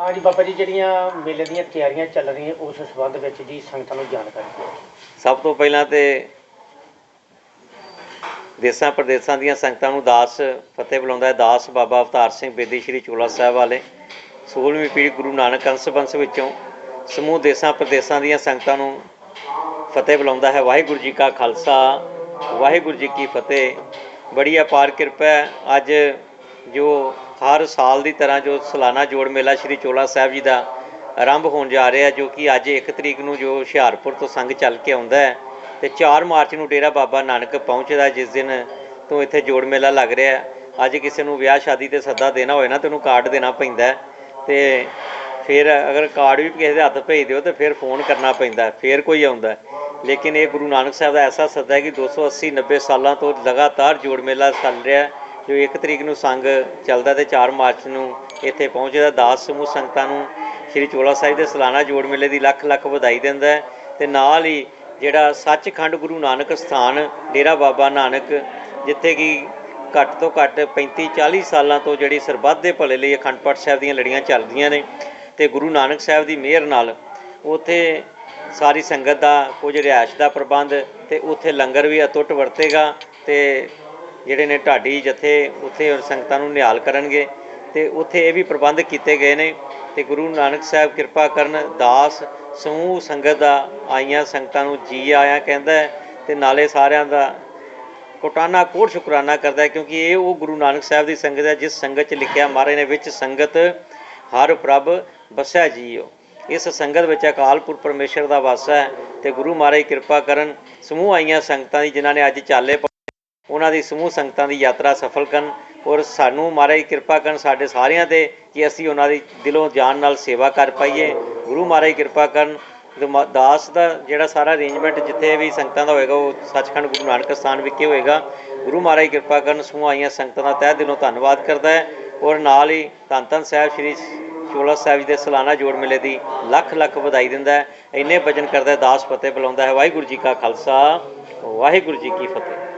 ਹਾਂਜੀ ਬਾਬਾ ਜੀ, ਜਿਹੜੀਆਂ ਮੇਲੇ ਦੀਆਂ ਤਿਆਰੀਆਂ ਚੱਲ ਰਹੀਆਂ ਉਸ ਸੰਬੰਧ ਵਿੱਚ ਜੀ ਸੰਗਤਾਂ ਨੂੰ ਜਾਣਕਾਰੀ ਦਿਓ। ਸਭ ਤੋਂ ਪਹਿਲਾਂ ਤੇ ਦੇਸਾਂ ਪ੍ਰਦੇਸਾਂ ਦੀਆਂ ਸੰਗਤਾਂ ਨੂੰ ਦਾਸ ਫਤਿਹ ਬੁਲਾਉਂਦਾ ਹੈ। ਦਾਸ ਬਾਬਾ ਅਵਤਾਰ ਸਿੰਘ ਬੇਦੀ, ਸ਼੍ਰੀ ਚੋਲਾ ਸਾਹਿਬ ਵਾਲੇ 16ਵੀਂ ਪੀੜ੍ਹੀ ਗੁਰੂ ਨਾਨਕ ਅੰਸ਼ ਵਿੱਚੋਂ ਸਮੂਹ ਦੇਸਾਂ ਪ੍ਰਦੇਸਾਂ ਦੀਆਂ ਸੰਗਤਾਂ ਨੂੰ ਫਤਿਹ ਬੁਲਾਉਂਦਾ ਹੈ। ਵਾਹਿਗੁਰੂ ਜੀ ਕਾ ਖਾਲਸਾ, ਵਾਹਿਗੁਰੂ ਜੀ ਕੀ ਫਤਿਹ। ਬੜੀ ਅਪਾਰ ਕਿਰਪਾ ਹੈ। ਅੱਜ ਜੋ ਹਰ ਸਾਲ ਦੀ ਤਰ੍ਹਾਂ ਜੋ ਸਾਲਾਨਾ ਜੋੜ ਮੇਲਾ ਸ਼੍ਰੀ ਚੋਲਾ ਸਾਹਿਬ ਜੀ ਦਾ ਆਰੰਭ ਹੋਣ ਜਾ ਰਿਹਾ ਜੋ ਕਿ ਅੱਜ 1 ਤਰੀਕ ਨੂੰ ਜੋ ਹੁਸ਼ਿਆਰਪੁਰ ਤੋਂ ਸੰਘ ਚੱਲ ਕੇ ਆਉਂਦਾ ਹੈ ਤੇ 4 ਮਾਰਚ ਨੂੰ ਡੇਰਾ ਬਾਬਾ ਨਾਨਕ ਪਹੁੰਚਦਾ ਜਿਸ ਦਿਨ ਤੋਂ ਇੱਥੇ ਜੋੜ ਮੇਲਾ ਲੱਗ ਰਿਹਾ ਅੱਜ ਕਿਸੇ ਨੂੰ ਵਿਆਹ ਸ਼ਾਦੀ ਤੇ ਸੱਦਾ ਦੇਣਾ ਹੋਏ ਨਾ ਤੇ ਉਹਨੂੰ ਕਾਰਡ ਦੇਣਾ ਪੈਂਦਾ ਹੈ ਤੇ ਫਿਰ ਅਗਰ ਕਾਰਡ ਵੀ ਕਿਸੇ ਦੇ ਹੱਥ ਭੇਜ ਦਿਓ ਤੇ ਫਿਰ ਫੋਨ ਕਰਨਾ ਪੈਂਦਾ ਫਿਰ ਕੋਈ ਆਉਂਦਾ ਲੇਕਿਨ ਇਹ ਗੁਰੂ ਨਾਨਕ ਸਾਹਿਬ ਦਾ ਐਸਾ ਸੱਦਾ ਹੈ ਕਿ 280 90 ਸਾਲਾਂ ਤੋਂ ਲਗਾਤਾਰ ਜੋੜ ਮੇਲਾ ਚੱਲ ਰਿਹਾ ਹੈ, ਜੋ 1 ਤਰੀਕ ਨੂੰ ਸੰਗ ਚੱਲਦਾ ਤੇ 4 ਮਾਰਚ ਨੂੰ ਇੱਥੇ ਪਹੁੰਚਦਾ, ਦਾਸ ਸਮੂਹ ਸੰਗਤਾਂ ਨੂੰ ਸ਼੍ਰੀ ਚੋਲਾ ਸਾਹਿਬ ਦੇ ਸਾਲਾਨਾ ਜੋੜ ਮੇਲੇ ਦੀ ਲੱਖ ਲੱਖ ਵਧਾਈ ਦਿੰਦਾ ਹੈ ਤੇ ਨਾਲ ਹੀ ਜਿਹੜਾ ਸੱਚਖੰਡ ਗੁਰੂ ਨਾਨਕ ਸਥਾਨ, ਡੇਰਾ ਬਾਬਾ ਨਾਨਕ, ਜਿੱਥੇ ਕਿ ਘੱਟ ਤੋਂ ਘੱਟ 35 40 ਸਾਲਾਂ ਤੋਂ ਜਿਹੜੀ ਸਰਬੱਤ ਦੇ ਭਲੇ ਲਈ ਅਖੰਡ ਪਾਠ ਸਾਹਿਬ ਦੀਆਂ ਲੜੀਆਂ ਚੱਲਦੀਆਂ ਨੇ ਤੇ ਗੁਰੂ ਨਾਨਕ ਸਾਹਿਬ ਦੀ ਮਿਹਰ ਨਾਲ ਉੱਥੇ ਸਾਰੀ ਸੰਗਤ ਦਾ ਕੁਝ ਰਿਹਾਇਸ਼ ਦਾ ਪ੍ਰਬੰਧ ਤੇ ਉੱਥੇ ਲੰਗਰ ਵੀ ਅਤੁੱਟ ਵਰਤੇਗਾ ਤੇ ਜਿਹੜੇ ਨੇ ਢਾਡੀ ਜਥੇ ਉੱਥੇ ਸੰਗਤਾਂ ਨੂੰ ਨਿਹਾਲ ਕਰਨਗੇ ਤੇ ਉੱਥੇ ਇਹ ਵੀ ਪ੍ਰਬੰਧ ਕੀਤੇ ਗਏ ਨੇ ਤੇ ਗੁਰੂ ਨਾਨਕ ਸਾਹਿਬ ਕਿਰਪਾ ਕਰਨ ਦਾਸ ਸਮੂਹ ਸੰਗਤ ਦਾ ਆਈਆਂ ਸੰਗਤਾਂ ਨੂੰ ਜੀ ਆਇਆ ਕਹਿੰਦਾ ਹੈ ਤੇ ਨਾਲੇ ਸਾਰਿਆਂ ਦਾ ਕੋਟਾਨਾ ਕੋਟ ਸ਼ੁਕਰਾਨਾ ਕਰਦਾ ਕਿਉਂਕਿ ਇਹ ਉਹ ਗੁਰੂ ਨਾਨਕ ਸਾਹਿਬ ਦੀ ਸੰਗਤ ਹੈ ਜਿਸ ਸੰਗਤ 'ਚ ਲਿਖਿਆ ਮਹਾਰਾਜ ਨੇ ਵਿੱਚ ਸੰਗਤ ਹਰ ਪ੍ਰਭ ਬਸਿਆ ਜੀਓ। ਇਸ ਸੰਗਤ ਵਿੱਚ ਅਕਾਲ ਪੁਰਖ ਪਰਮੇਸ਼ਰ ਦਾ ਵਾਸਾ ਹੈ ਤੇ ਗੁਰੂ ਮਹਾਰਾਜ ਕਿਰਪਾ ਕਰਨ ਸਮੂਹ ਆਈਆਂ ਸੰਗਤਾਂ ਦੀ ਜਿਨ੍ਹਾਂ ਨੇ ਅੱਜ ਚਾਲੇ ਪਾਏ, ਉਹਨਾਂ ਦੀ ਸਮੂਹ ਸੰਗਤਾਂ ਦੀ ਯਾਤਰਾ ਸਫਲ ਕਰਨ ਔਰ ਸਾਨੂੰ ਮਹਾਰਾਜ ਕਿਰਪਾ ਕਰਨ ਸਾਡੇ ਸਾਰਿਆਂ ਤੇ ਕਿ ਅਸੀਂ ਉਹਨਾਂ ਦੀ ਦਿਲੋਂ ਜਾਨ ਨਾਲ ਸੇਵਾ ਕਰ ਪਾਈਏ। ਗੁਰੂ ਮਹਾਰਾਜ ਕਿਰਪਾ ਕਰਨ, ਤੇ ਮ- ਦਾਸ ਦਾ ਜਿਹੜਾ ਸਾਰਾ ਅਰੇਂਜਮੈਂਟ ਜਿੱਥੇ ਵੀ ਸੰਗਤਾਂ ਦਾ ਹੋਏਗਾ, ਉਹ ਸੱਚਖੰਡ ਗੁਰੂ ਨਾਨਕ ਸਥਾਨ ਵਿਖੇ ਹੋਏਗਾ। ਗੁਰੂ ਮਹਾਰਾਜ ਕਿਰਪਾ ਕਰਨ, ਸਮੂਹ ਆਈਆਂ ਸੰਗਤਾਂ ਦਾ ਤਹਿ ਦਿਲੋਂ ਧੰਨਵਾਦ ਕਰਦਾ ਹੈ ਔਰ ਨਾਲ ਹੀ ਧੰਨ ਧੰਨ ਸਾਹਿਬ ਸ੍ਰੀ ਚੋਲਾ ਸਾਹਿਬ ਜੀ ਦੇ ਸਾਲਾਨਾ ਜੋੜ ਮੇਲੇ ਦੀ ਲੱਖ ਲੱਖ ਵਧਾਈ ਦਿੰਦਾ ਹੈ। ਇੰਨੇ ਭਜਨ ਕਰਦਾ ਦਾਸ ਫਤਿਹ ਬੁਲਾਉਂਦਾ ਹੈ। ਵਾਹਿਗੁਰੂ ਜੀ ਕਾ ਖਾਲਸਾ, ਵਾਹਿਗੁਰੂ ਜੀ ਕੀ ਫਤਿਹ।